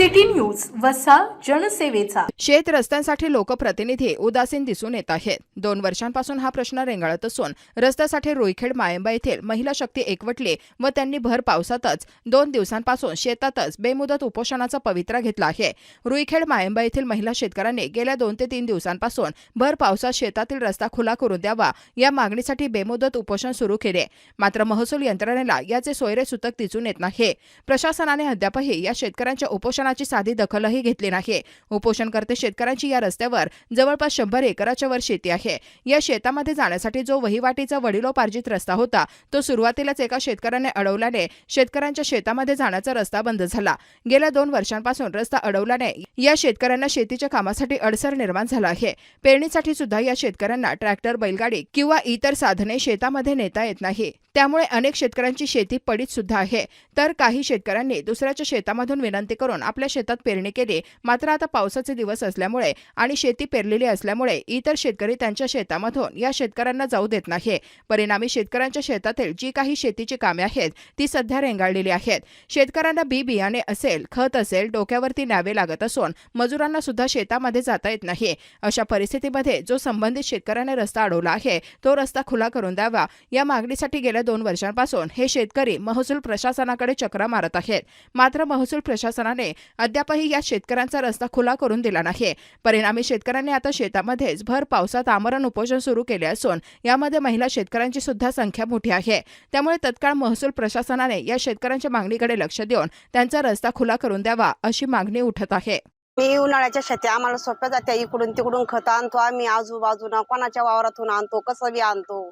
City news वसा जनसेवेचा. शेत रस्त्यांसाठी लोकप्रतिनिधी उदासीन दिसून येत आहेत. दोन वर्षांपासून हा प्रश्न रेंगाळत असून रस्त्यासाठी रुईखेड मायंबा येथील महिला शक्ती एकवटली व त्यांनी भर पावसातच दोन दिवसांपासून शेतातच बेमुदत उपोषणाचा पवित्रा घेतला आहे. रुईखेड मायंबा येथील महिला शेतकऱ्यांनी गेल्या दोन ते तीन दिवसांपासून भर पावसात शेतातील रस्ता खुला करून द्यावा या मागणीसाठी बेमुदत उपोषण सुरू केले. मात्र महसूल यंत्रणेला याचे सोयरे सुतक दिसून येत नाही. प्रशासनाने अद्यापही या शेतकऱ्यांच्या उपोषणाची साधी दखलही घेतली नाही. उपोषणकर्ते शेतकऱ्यांची या रस्त्यावर जवळपास शंभर एकराच्या वर शेती आहे. या शेतामध्ये जाण्यासाठी जो वहिवाटीचा वडिलोपार्जित रस्ता होता तो सुरुवातीलाच एका शेतकऱ्याने अडवल्याने शेतकऱ्यांच्या शेतामध्ये जाण्याचा रस्ता बंद झाला. गेल्या दोन वर्षांपासून रस्ता अडवल्याने या शेतकऱ्यांना शेतीच्या कामासाठी अडसर निर्माण झाला आहे. पेरणीसाठी सुद्धा या शेतकऱ्यांना ट्रॅक्टर बैलगाडी किंवा इतर साधने शेतामध्ये नेता येत नाही. त्यामुळे अनेक शेतकऱ्यांची शेती पडीत सुद्धा आहे. तर काही शेतकऱ्यांनी दुसऱ्याच्या शेतामधून विनंती करून आपल्या शेतात पेरणी केली. मात्र आता पावसाचे दिवस असल्यामुळे आणि शेती पेरलेली असल्यामुळे इतर शेतकरी त्यांच्या शेतामधून या शेतकऱ्यांना जाऊ देत नाही. परिणामी शेतकऱ्यांच्या शेतातील जी काही शेतीची कामे आहेत ती सध्या रेंगाळलेली आहेत. शेतकऱ्यांना बी बियाणे असेल खत असेल डोक्यावरती न्यावे लागत असून मजुरांना सुद्धा शेतामध्ये जाता येत नाही. अशा परिस्थितीमध्ये जो संबंधित शेतकऱ्याने रस्ता अडवला आहे तो रस्ता खुला करून द्यावा. या मागणीसाठी गेल्या दोन वर्षांपासून हे शेतकरी महसूल प्रशासनाकडे चक्रा मारत आहेत. मात्र महसूल प्रशासनाने अद्यापही या शेतकऱ्यांचा रस्ता खुला करून दिला नाही. परिणामी शेतकऱ्यांनी आता शेतामध्येच भर पावसात आमरण उपोषण सुरू केले असून यामध्ये महिला शेतकऱ्यांची सुद्धा संख्या मोठी आहे. त्यामुळे तत्काळ महसूल प्रशासनाने या शेतकऱ्यांच्या मागणीकडे लक्ष देऊन त्यांचा रस्ता खुला करून द्यावा अशी मागणी उठत आहे. मी उन्हाळ्याच्या शेती आम्हाला सोप्या जाते इकडून तिकडून खत आणतो आम्ही. आजूबाजूला कोणाच्या वावरातून आणतो कसं बी आणतो.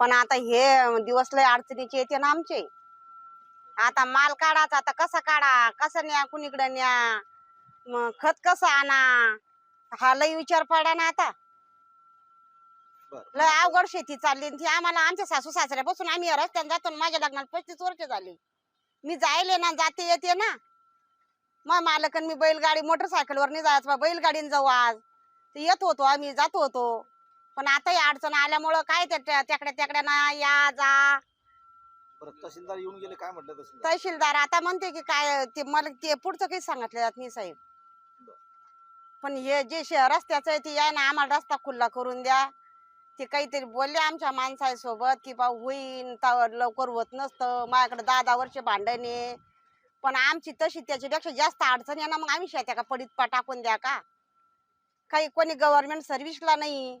पण आता हे दिवस लय अडचणीचे येते ना आमचे. आता माल काढायचा आता कसा काढा कसं न्या कुणीकडे न्या मग खत कसं आणा हा लय विचार पडा ना आता. लय अवघड शेती चालली ती आम्हाला आमच्या सासू सासऱ्यापासून आम्ही रस्त्याने जातो ना. माझ्या लग्नाला पस्तीस वर्ष झाली. मी जायले ना जाते येते ना. मग मालकन मी बैलगाडी मोटरसायकलवर नाही जायचं बा, बैलगाडीने जाऊ आज. येत होतो आम्ही जात होतो. पण आता या अडचण आल्यामुळं काय त्या त्या- त्याकड्या त्याकड्या ना या जा. बरं तहसीलदार येऊन गेले काय म्हटलं तहसीलदार? तहसीलदार आता म्हणते की काय ते मला ते पुढचं काही सांगितलं जात नाही साहेब. पण हे जे शे- रस्त्याचं आहे ते या ना आम्हाला रस्ता खुल्ला करून द्या. ते काहीतरी बोलले आमच्या माणसासोबत की बा होईन तवर लवकर होत नसतं. माझ्याकडे दहा दहा वर्ष भांडणे पण आमची तशी त्याच्यापेक्षा जास्त अडचण आहे ना मग आम्ही शेत्या का पडीत पा टाकून द्या का? काही कोणी गव्हर्नमेंट सर्व्हिसला नाही.